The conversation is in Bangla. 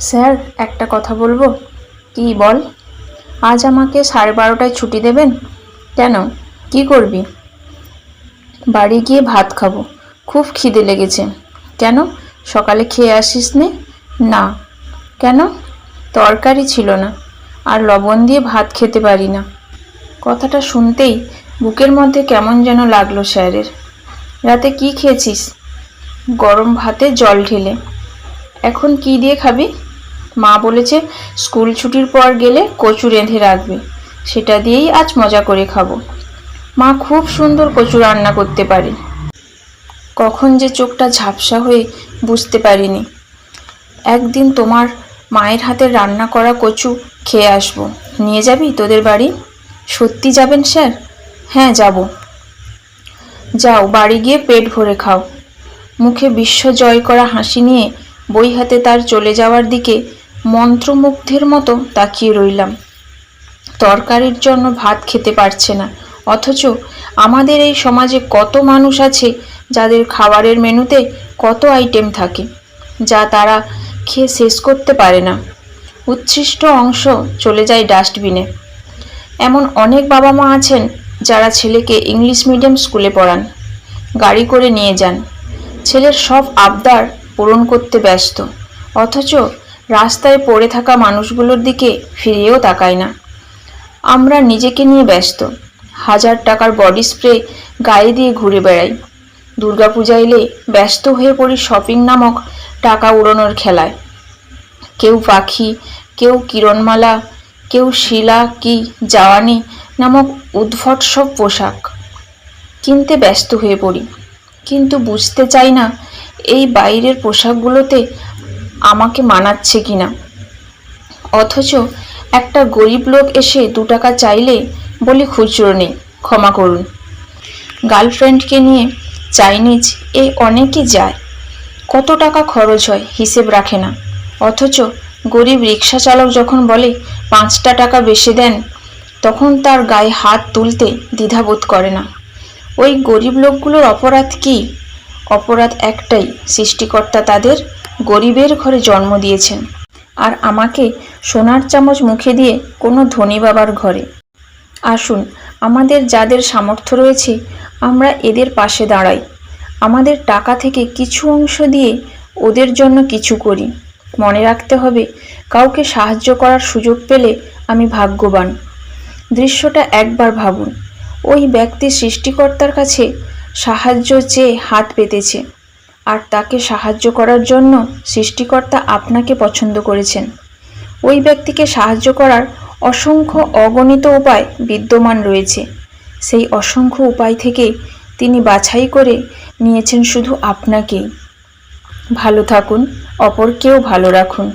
স্যার, একটা কথা বলব? কি বল? আজ আমাকে সাড়ে বারোটায় ছুটি দেবেন? কেন? কি করবি? বাড়ি গিয়ে ভাত খাব। খুব খিদে লেগেছে। কেন? সকালে খেয়ে আসিস নে না। কেন? তরকারি ছিল না। আর লবণ দিয়ে ভাত খেতে পারি না। কথাটা শুনতেই বুকের মধ্যে কেমন যেন লাগল স্যারের। রাতে কি খেয়েছিস? গরম ভাতে জল ঢেলে। এখন কি দিয়ে খাবি? মা বলেছে, স্কুল ছুটির পর গেলে কচু রেঁধে রাখবে। সেটা দিয়েই আজ মজা করে খাব। মা খুব সুন্দর কচু রান্না করতে পারে। কখন যে চোখটা ঝাপসা হয়ে বুঝতে পারিনি। একদিন তোমার মায়ের হাতে রান্না করা কচু খেয়ে আসব। নিয়ে যাবি তোদের বাড়ি? সত্যি যাবেন, স্যার? হ্যাঁ যাব। যাও, বাড়ি গিয়ে পেট ভরে খাও। মুখে বিশ্ব জয় করা হাসি নিয়ে বই হাতে তার চলে যাওয়ার দিকে মন্ত্রমুগ্ধের মতো তাকিয়ে রইলাম। তরকারির জন্য ভাত খেতে পারছে না। অথচ আমাদের এই সমাজে কত মানুষ আছে যাদের খাবারের মেনুতে কত আইটেম থাকে, যা তারা খেয়ে শেষ করতে পারে না। উচ্ছিষ্ট অংশ চলে যায় ডাস্টবিনে। এমন অনেক বাবা মা আছেন যারা ছেলেকে ইংলিশ মিডিয়াম স্কুলে পড়ান, গাড়ি করে নিয়ে যান। ছেলের সব আবদার পূরণ করতে ব্যস্ত। অথচ রাস্তায় পড়ে থাকা মানুষগুলোর দিকে ফিরেও তাকায় না। আমরা নিজেকে নিয়ে ব্যস্ত। হাজার টাকার বডি স্প্রে গায়ে দিয়ে ঘুরে বেড়াই। দুর্গাপূজা এলে ব্যস্ত হয়ে পড়ি শপিং নামক টাকা উড়ানোর খেলায়। কেউ পাখি, কেউ কিরণমালা, কেউ শিলা, কি জাওয়ানি নামক উদ্ভট সব পোশাক। কিনতে ব্যস্ত হয়ে পড়ি। কিন্তু বুঝতে চাই না এই বাইরের পোশাকগুলোতে আমাকে মানাচ্ছে কিনা? অথচ একটা গরিব লোক এসে দু টাকা চাইলে বলি খুচরো নেই, ক্ষমা করুন। গার্লফ্রেন্ডকে নিয়ে চাইনিজ এ অনেকে যায়। কত টাকা খরচ হয় হিসেব রাখে না। অথচ গরিব রিক্সা চালক যখন বলে পাঁচটা টাকা বেশি দেন, তখন তার গায়ে হাত তুলতে দ্বিধাবোধ করে না। ওই গরিব লোকগুলোর অপরাধ কি? অপরাধ একটাই, সৃষ্টিকর্তা তাদের গরিবের ঘরে জন্ম দিয়েছেন আর আমাকে সোনার চামচ মুখে দিয়ে কোনো ধনী বাবার ঘরে। আসুন, আমাদের যাদের সামর্থ্য রয়েছে, আমরা এদের পাশে দাঁড়াই। আমাদের টাকা থেকে কিছু অংশ দিয়ে ওদের জন্য কিছু করি। মনে রাখতে হবে, কাউকে সাহায্য করার সুযোগ পেলে আমি ভাগ্যবান। দৃশ্যটা একবার ভাবুন, ওই ব্যক্তি সৃষ্টিকর্তার কাছে সাহায্য চেয়ে হাত পেতেছে। আর তাকে সাহায্য করার জন্য সৃষ্টিকর্তা আপনাকে পছন্দ করেছেন। ওই ব্যক্তিকে সাহায্য করার অসংখ্য অগণিত উপায় বিদ্যমান রয়েছে। সেই অসংখ্য উপায় থেকে তিনি বাছাই করে নিয়েছেন শুধু আপনাকেই। ভালো থাকুন, অপরকেও ভালো রাখুন।